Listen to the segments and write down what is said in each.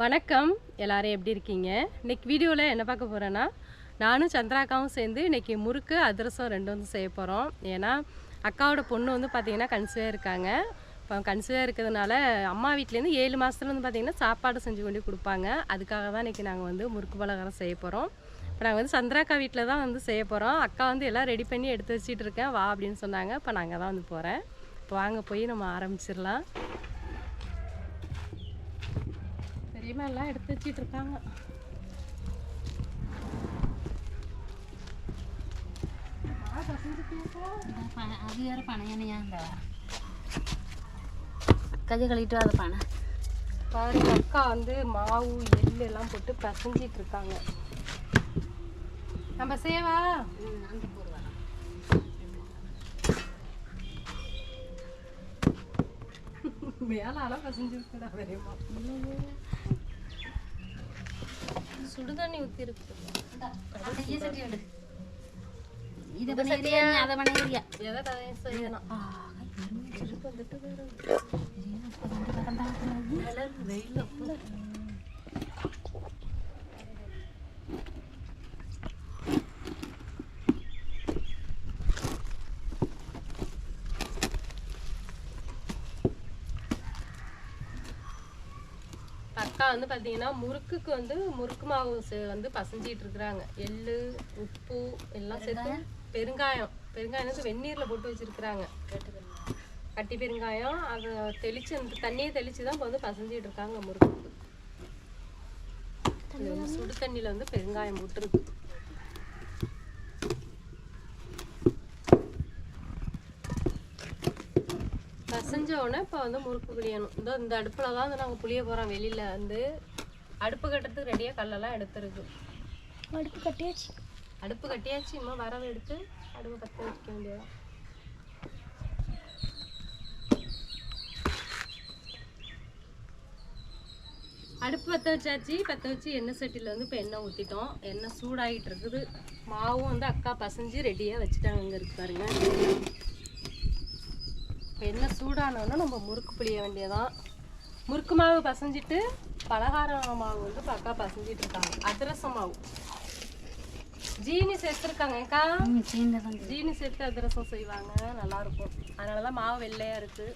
வணக்கம். எல்லாரும் எப்படி இருக்கீங்க? இன்னைக்கு வீடியோவில் என்ன பார்க்க போகிறேன்னா நானும் சந்திராக்காவும் சேர்ந்து இன்னைக்கு முறுக்கு அதிரசம் ரெண்டும் வந்து செய்ய போகிறோம் ஏன்னா அக்காவோட பொண்ணு வந்து பார்த்திங்கன்னா கன்சீவாக இருக்காங்க. இப்போ கன்சீவாக இருக்கிறதுனால அம்மா வீட்லேருந்து ஏழு மாதத்துல வந்து பார்த்தீங்கன்னா சாப்பாடு செஞ்சு கொண்டு கொடுப்பாங்க. அதுக்காக தான் இன்றைக்கி நாங்கள் வந்து முறுக்கு பலகாரம் செய்ய போகிறோம் இப்போ நாங்கள் வந்து சந்திராக்கா வீட்டில் தான் வந்து செய்ய போகிறோம் அக்கா வந்து எல்லாம் ரெடி பண்ணி எடுத்து வச்சிட்டு இருக்கேன். வா அப்படின்னு சொன்னாங்க. இப்போ நாங்கள் தான் வந்து போகிறேன் இப்போ வாங்க போய் நம்ம ஆரம்பிச்சிடலாம். பெரியம்மா எல்லாம் எடுத்து வச்சிட்டு இருக்காங்க அது வேற பனையனையா இந்த கஜ கழிட்டு அது பனை. பாருங்க அக்கா வந்து மாவு எள்ளு எல்லாம் போட்டு பசஞ்சிட்டு இருக்காங்க நம்ம சேவா? மேலால பசஞ்சிருக்குடா பெரியம்மா சுடுதண்ணி ஊத்தி இருக்கு இதை பண்ணியா அதை பண்ணியா எதை கதையை செய்யணும்? அக்கா வந்து பார்த்தீங்கன்னா முறுக்குக்கு வந்து முறுக்கு மாவு வந்து பசஞ்சிட்டு இருக்கிறாங்க. எள்ளு உப்பு எல்லாம் சேர்த்து பெருங்காயம்? பெருங்காயம். வந்து வெந்நீரில் போட்டு வச்சிருக்கிறாங்க. கட்டி பெருங்காயம் அதை தெளிச்சு அந்த தண்ணியை தெளிச்சு தான் இப்போ வந்து பசஞ்சிட்டு இருக்காங்க வந்து? சுடு தண்ணியில் வந்து பெருங்காயம் போட்டுருக்கு. உடனே இப்போ வந்து முறுக்கு புளியணும் இந்த இந்த அடுப்பில் தான் வந்து நாங்கள் புளிய போகிறோம் வெளியில் வந்து அடுப்பு கட்டுறதுக்கு ரெடியாக கல்லெல்லாம் எடுத்துருக்கு. அடுப்பு கட்டியாச்சு. அடுப்பு கட்டியாச்சு. இன்னும் வரவை எடுத்து அடுப்பு கட்ட வைக்க வேண்டியதான் அடுப்பு பற்ற வச்சாச்சு. பற்ற வச்சு எண்ணெய் சட்டியில் வந்து இப்போ எண்ணெய் ஊற்றிட்டோம் எண்ணெய் சூடாகிட்டு இருக்குது. மாவும் வந்து அக்கா பசஞ்சு ரெடியாக வச்சுட்டாங்க. இங்கே இருக்கு பாருங்க. இப்போ எண்ணெய் சூடானோன்னா நம்ம முறுக்கு புளிய வேண்டியதான். முறுக்கு மாவு பசஞ்சிட்டு பலகாரம் மாவு வந்து இப்போ அக்கா பசஞ்சிட்டு இருக்காங்க. அதிரசம் மாவு. ஜீனி சேர்த்துருக்காங்க அக்கா. சீனதான் ஜீனி சேர்த்து அதிரசம் செய்வாங்க. நல்லா இருக்கும் அதனால தான் மாவு வெள்ளையா இருக்கு.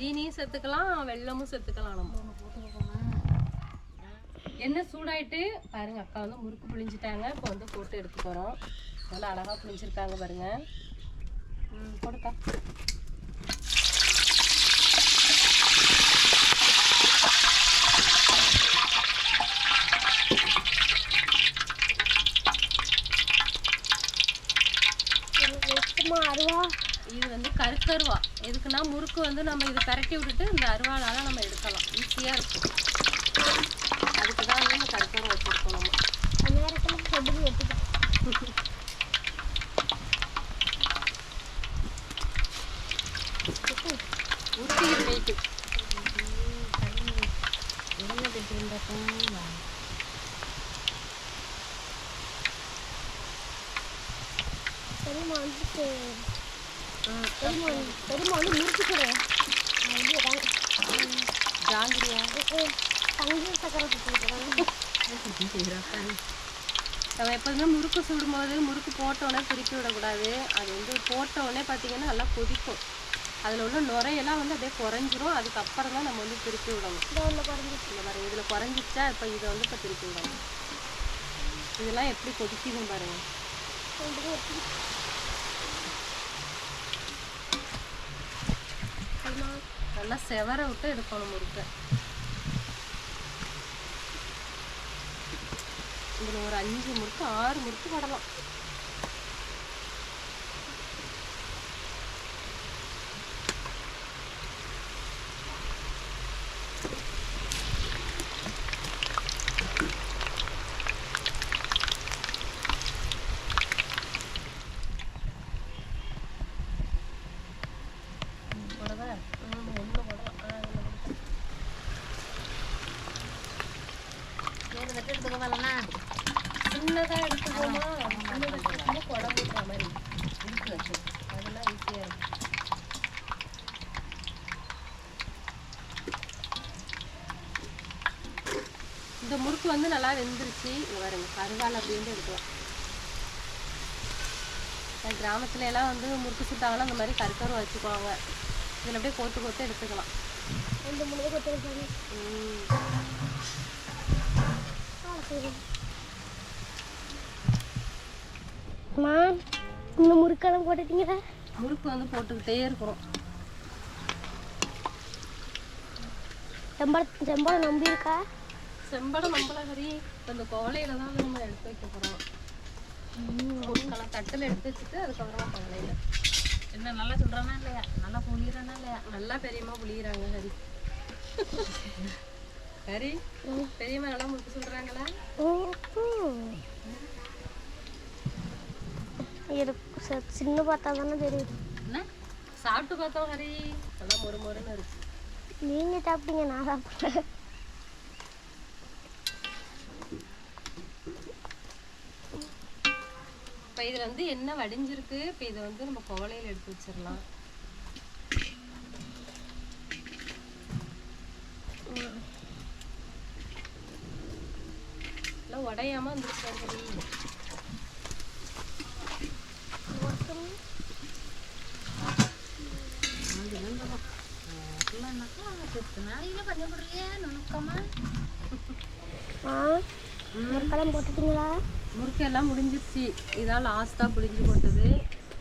ஜீனியும் சேர்த்துக்கலாம் வெல்லமும் சேர்த்துக்கலாம் நம்ம. எண்ணெய் சூடாயிட்டு பாருங்க அக்கா வந்து முறுக்கு புளிஞ்சிட்டாங்க. இப்போ வந்து போட்டு எடுத்து போகிறோம் நல்லா அழகா புளிஞ்சிருக்காங்க பாருங்க. ம் போடுக்கா இது வந்து கருக்கருவா. எதுக்குன்னா முறுக்கு வந்து நம்ம இது பரட்டி விட்டுட்டு இந்த அருவாளால நம்ம எடுக்கலாம். ஈஸியாக இருக்கும். அதுக்கு தான் வந்து இந்த கருக்கருவா வச்சுருக்கோம் நம்ம. ஊற்றிக்கிட்டு ஜாங்கிரியா நம்ம எப்போதுமே முறுக்கு சுடும்போது முறுக்கு போட்டோடனே திருப்பி விடக்கூடாது. அது வந்து போட்ட உடனே பார்த்தீங்கன்னா நல்லா கொதிக்கும். அதில் உள்ள நுரையெல்லாம் வந்து அப்படியே குறைஞ்சிரும். அதுக்கப்புறம் தான் நம்ம வந்து திருப்பி விடணும். இந்த மாதிரி இதில் குறைஞ்சிச்சா இப்போ இதை வந்து இப்போ திருப்பி விடணும். இதெல்லாம் எப்படி கொதிக்குதுன்னு பாருங்க. நல்லா செவர விட்டு எடுக்கணும் முறுக்கை. இதில் ஒரு அஞ்சு முறுக்கு ஆறு முறுக்கு படலாம். சின்னதாக எடுத்துக்கோமா? சின்னதாக எடுத்துக்கோமா குடம் போடுற மாதிரி. இருக்கு. வச்சு அதெல்லாம் ஈஸியாக இருக்கும் இந்த முறுக்கு வந்து நல்லா வெந்துருச்சு. வருங்க கருவால் அப்படின்னு எடுக்கலாம். கிராமத்துல எல்லாம் வந்து முறுக்கு சுட்டாங்கன்னா அந்த மாதிரி கருக்கரும் வச்சுக்குவாங்க. இதில் அப்படியே கோத்து கோத்து எடுத்துக்கலாம். இந்த முழுக்க கொத்து ம். இந்த முறுக்கெல்லாம் போட்டுட்டீங்களா? முறுக்கு வந்து போட்டுக்கிட்டே இருக்கிறோம். செம்பளம் செம்பளம் நம்பி இருக்கா செம்படம் நம்மள சரி. இப்போ இந்த கோலையில தான் நம்ம எடுத்து வைக்க போகிறோம் முறுக்கெல்லாம் தட்டில் எடுத்து வச்சுட்டு அதுக்கப்புறமா கோலையில. என்ன நல்லா சொல்றானா இல்லையா? நல்லா புளியறானா இல்லையா? நல்லா பெரியம்மா புளியிறாங்க ஹரி ஹரி பெரியம்மா நல்லா முறுக்கு சொல்கிறாங்களா இருக்கு ச- சின்ன பார்த்தா தானே தெரியுது. என்ன? சாப்பிட்டு பார்த்தோம் ஹரி. நல்லா மொறு மொறுன்னு இருக்கு. நீங்கள் சாப்பிட்டீங்க நான் சாப்பிட்டேன் இப்போ இதில் வந்து என்ன வடிஞ்சிருக்கு? இப்போ இதை வந்து நம்ம கோலையில் எடுத்து வச்சிடலாம். எல்லாம் உடையாம வந்துருச்சு ஹரி நாளையில பண்ணப்படுறியா நுணுக்கமா ஆ முறுக்கெல்லாம் போட்டுட்டீங்களா? முறுக்கு எல்லாம் முடிஞ்சிருச்சு. இதான் லாஸ்ட்டாக புளிஞ்சு போட்டது.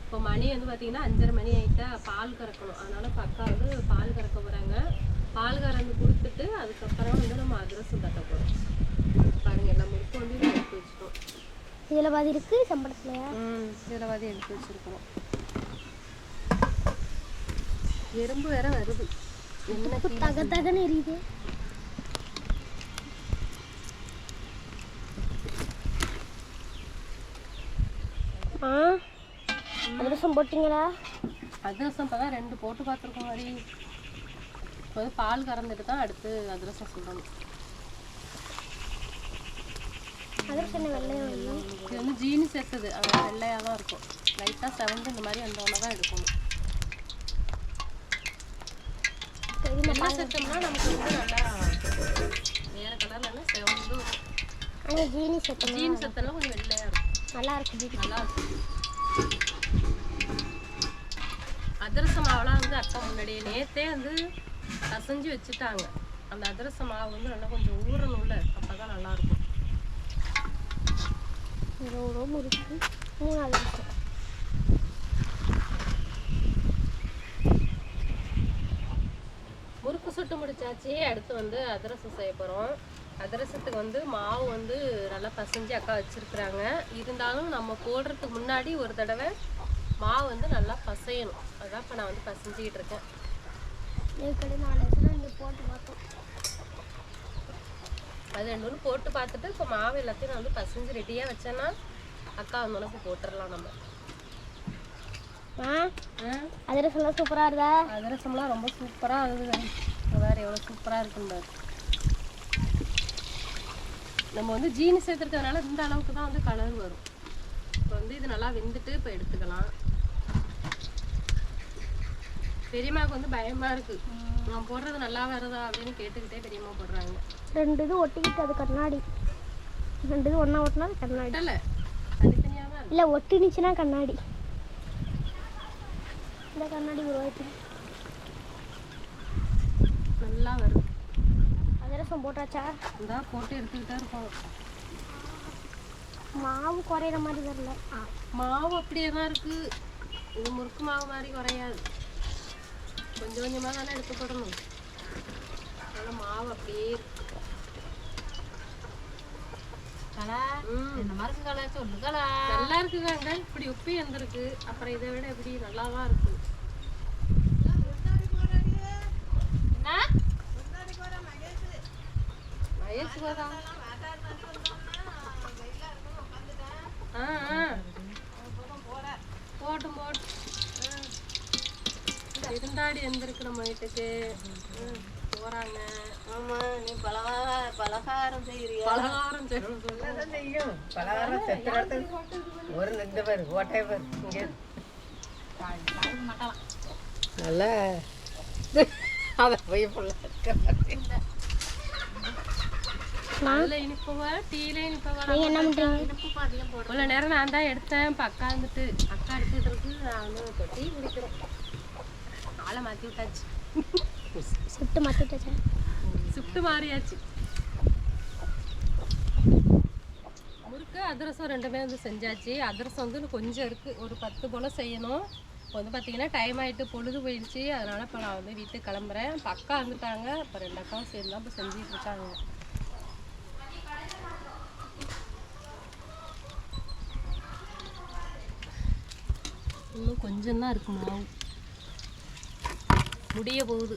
இப்போ மணி வந்து பார்த்தீங்கன்னா அஞ்சரை மணி ஆகிட்டா பால் கறக்கணும். அதனால இப்போ அக்கா வந்து பால் கறக்க போகிறாங்க பால் கறந்து கொடுத்துட்டு அதுக்கப்புறம் வந்து நம்ம அதிரசம் தட்ட போகிறோம் பாருங்க எல்லாம் முறுக்கு வந்து இதில் எடுத்து வச்சுட்டோம். இதில் பாதி இருக்குது செம்பளத்துலையா? ம் இதில் வந்து எடுத்து வச்சுருக்கோம் எறும்பு வேற வருது. கீழே தக தகன்னு எரியுது. ஆ? அதிரசம் போட்டிங்களா? அதிரசம் இப்போ தான் ரெண்டு போட்டு பார்த்துருக்கோம் மாதிரி இப்போ பால் கறந்துட்டு தான் அடுத்து அதிரசம் சொல்லணும் அதிரசம் வேணும் இது வந்து ஜீனி சேர்த்தது. அதனால வெள்ளையாக தான் இருக்கும் லைட்டாக செவந்து இந்த மாதிரி வந்தோடனே தான் எடுக்கணும் வெள்ளை சேர்த்தோம்னா நமக்கு வந்து நல்லா வேற கலர்ல செவந்து வரும். ஆனால் ஜீனி சேர்த்தோம் ஜீனி சேர்த்தனா கொஞ்சம் வெள்ளையாக இருக்கும். நல்லா இருக்கு ஜீனி நல்லா இருக்கும். அதிரச மாவுலாம் வந்து அக்கா முன்னாடியே நேத்தே வந்து பசைஞ்சு வச்சுட்டாங்க. அந்த அதிரச மாவு வந்து நல்லா கொஞ்சம் ஊறணும்ல அப்பதான் நல்லா இருக்கும் எவ்வளோ முறுக்கு மூணு அதிரசம் முறுக்கு சுட்டு முடிச்சாச்சு. அடுத்து வந்து அதிரசம் செய்ய போகிறோம் அதிரசத்துக்கு வந்து மாவு வந்து நல்லா பசைஞ்சு அக்கா வச்சிருக்கிறாங்க. இருந்தாலும் நம்ம போடுறதுக்கு முன்னாடி ஒரு தடவை மாவு வந்து நல்லா பசையணும். அதான் இப்போ நான் வந்து பசைஞ்சிக்கிட்டு இருக்கேன். அது ரெண்டு ஒன்று போட்டு பார்த்துட்டு இப்போ மாவு எல்லாத்தையும் நான் வந்து பசைஞ்சு ரெடியாக வச்சேன்னா அக்கா வந்தோடனே இப்போ போட்டுடலாம் நம்ம. அதிரசம்லாம் சூப்பராக இருந்தா அதிரசம்லாம் ரொம்ப சூப்பராக ஆகுது வேறு எவ்வளோ சூப்பராக இருக்குன்னு பாரு. நம்ம வந்து ஜீனி சேர்த்துருக்கறதுனால இந்த அளவுக்கு தான் வந்து கலர் வரும். இப்போ வந்து இது நல்லா வெந்துட்டு இப்போ எடுத்துக்கலாம். பெரியம்மாவுக்கு வந்து பயமா இருக்கு. நான் போடுறது நல்லா வருதா அப்படின்னு கேட்டுக்கிட்டே பெரியம்மா போடுறாங்க. ரெண்டு இது ஒட்டிக்கிட்டு அது கண்ணாடி. ரெண்டு இது ஒன்றா ஒட்டினா கண்ணாடி. இல்ல தனித்தனியாக இல்லை ஒட்டினுச்சுன்னா கண்ணாடி. இந்த கண்ணாடி உருவாக்கி நல்லா வருது அதிரசம் போட்டாச்சா? இந்தா போட்டு எடுத்துக்கிட்டே இருக்கோம். மாவு குறையிற மாதிரி வரல. மாவு அப்படியே தான் இருக்கு. இது முறுக்கு மாவு மாதிரி குறையாது. கொஞ்சம் கொஞ்சமாக தானே எடுத்து போடணும் அதனால மாவு அப்படியே இருக்கு. கலா. இந்த மாதிரி கலா சொல்லு கலா நல்லா இருக்குதாங்க. இப்படி உப்பி வந்திருக்கு. அப்புறம் இதை விட எப்படி நல்லா தான் இருக்கு. போட்டும் போட்டு இருந்தாடி வந்திருக்கு நம்ம வீட்டுக்கு போறாங்க. ஆமா நீ பலகார பலகாரம் செய்யறியா பலகாரம் செய்யும்? பலகாரம் ஒரு இந்த பேர் ஓட்டை பேர் இங்கே. நல்லா. அதை போய் ஃபுல்லாக இனிப்பவா நீங்கள் என்ன பண்ணுறீங்க இவ்வளோ நேரம் நான் தான் எடுத்தேன். இப்போ அக்கா வந்துட்டு அக்கா எடுத்துட்டு இருக்கு. நான் வந்து இப்போ டீ குடிக்கிறேன் ஆளை மாற்றி விட்டாச்சு. சுட்டு மாற்றிட்டு ஷிஃப்ட் மாறியாச்சு. முறுக்கு அதிரசம் ரெண்டுமே வந்து செஞ்சாச்சு. அதிரசம் வந்து கொஞ்சம் இருக்குது ஒரு பத்து போல் செய்யணும். இப்போ வந்து பார்த்தீங்கன்னா டைம் ஆகிட்டு பொழுது போயிடுச்சு. அதனால் இப்போ நான் வந்து வீட்டுக்கு கிளம்புறேன். இப்போ அக்கா வந்துட்டாங்க இப்போ ரெண்டு அக்காவும் சேர்ந்து தான் இப்போ செஞ்சுட்டு இன்னும் கொஞ்சம் தான் இருக்கு மாவு முடிய போகுது.